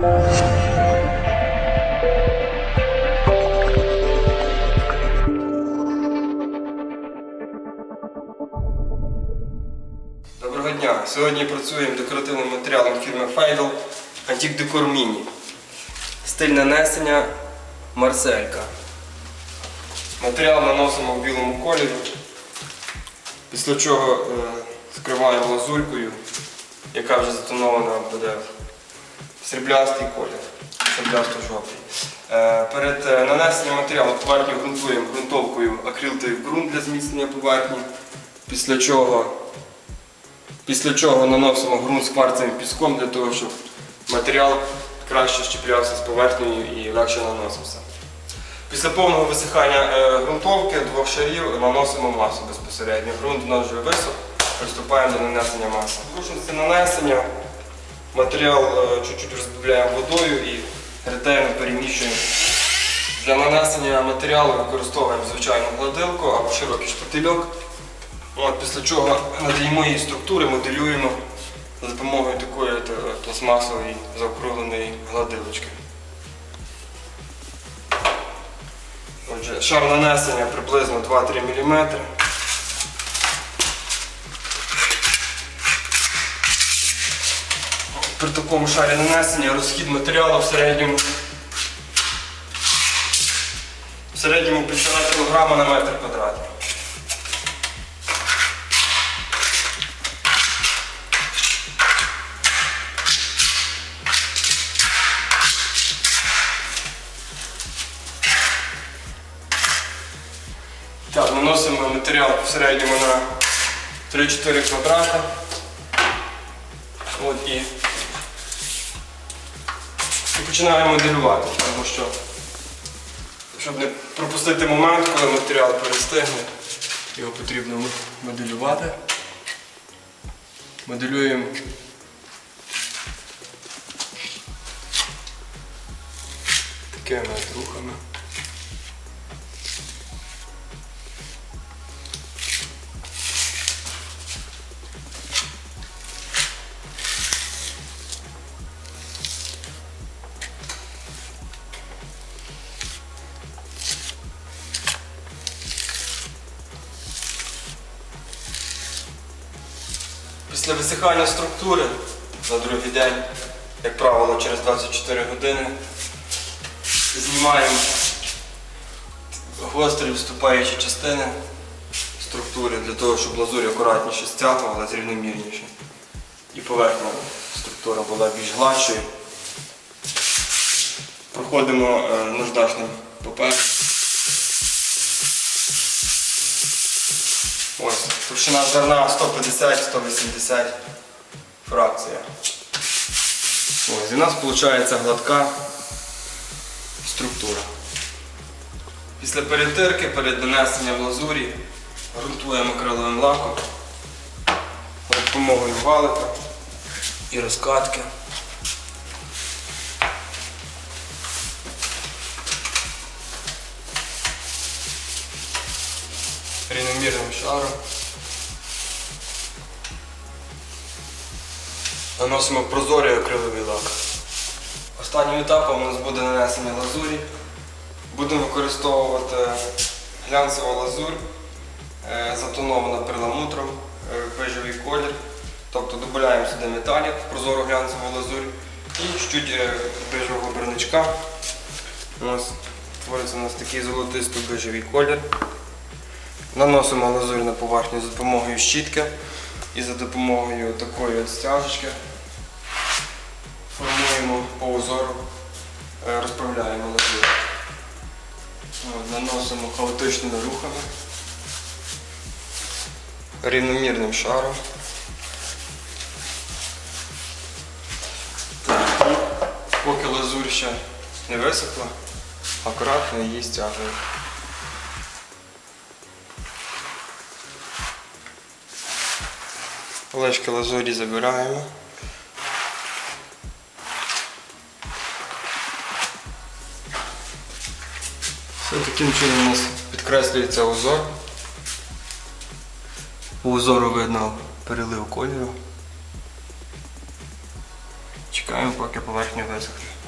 Доброго дня! Сьогодні працюємо декоративним матеріалом фірми Fidel Antique Decor Mini. Стиль нанесення Марселька. Матеріал наносимо в білому кольорі, після чого е, скриваємо лазурькою, яка вже затонована буде сріблястий колір, сріблясто-жовтий. Е, перед е, нанесенням матеріалу поверхню ґрунтуємо ґрунтовкою акрилтовий ґрунт для зміцнення поверхні, після чого Після чого наносимо ґрунт з кварцевим піском для того, щоб матеріал краще щеплявся з поверхнею і легше наносився. Після повного висихання е, ґрунтовки двох шарів наносимо масу безпосередньо. Ґрунт у нас вже висох, приступаємо до нанесення маси. В зручності нанесення матеріал е, чуть-чуть розбавляємо водою і ретельно переміщуємо. Для нанесення матеріалу використовуємо звичайну гладилку або широкий шпательок. От, після чого надаємо її структури, моделюємо за допомогою такої е, пластмасової заокругленої гладилочки. Отже, шар нанесення приблизно 2-3 мм. При такому шарі нанесення розхід матеріалу в середньому в середньому 1,5 кг на метр квадратний. Так, наносимо матеріал в середньому на 3-4 квадрати. От і, і починаємо моделювати, тому що, щоб не пропустити момент, коли матеріал перестигне, його потрібно моделювати. Моделюємо Після висихання структури на другий день, як правило, через 24 години знімаємо гострі вступаючі частини структури для того, щоб лазурь акуратніше стягувалась рівномірніше. І поверхня структура була більш гладшою. Проходимо е, наждачним папером. Ось, товщина зерна 150-180 фракція. Ось, і у нас виходить гладка структура. Після перетирки, перед нанесенням лазурі, ґрунтуємо акриловим лаком за допомогою валика і розкатки. Рівномірним шаром. Наносимо прозорий акриловий лак. Останнім етапом у нас буде нанесення лазурі. Будемо використовувати глянцеву лазурь, е, затонована перламутром, е, бежевий колір. Тобто додаємо сюди металік, прозору глянцеву лазурь і чуть е, бежевого барничка. У нас твориться у нас такий золотисто-бежевий колір. Наносимо лазурь на поверхню за допомогою щітки і за допомогою такої стяжечки формуємо по узору, е, розправляємо лазурь. От, Наносимо хаотичними рухами, рівномірним шаром. Поки лазурь ще не висохла, акуратно її стягуємо. Олешки лазурі забираємо. Все таким чином у нас підкреслюється узор. По узору видно перелив кольору. Чекаємо. Поки поверхня висохне.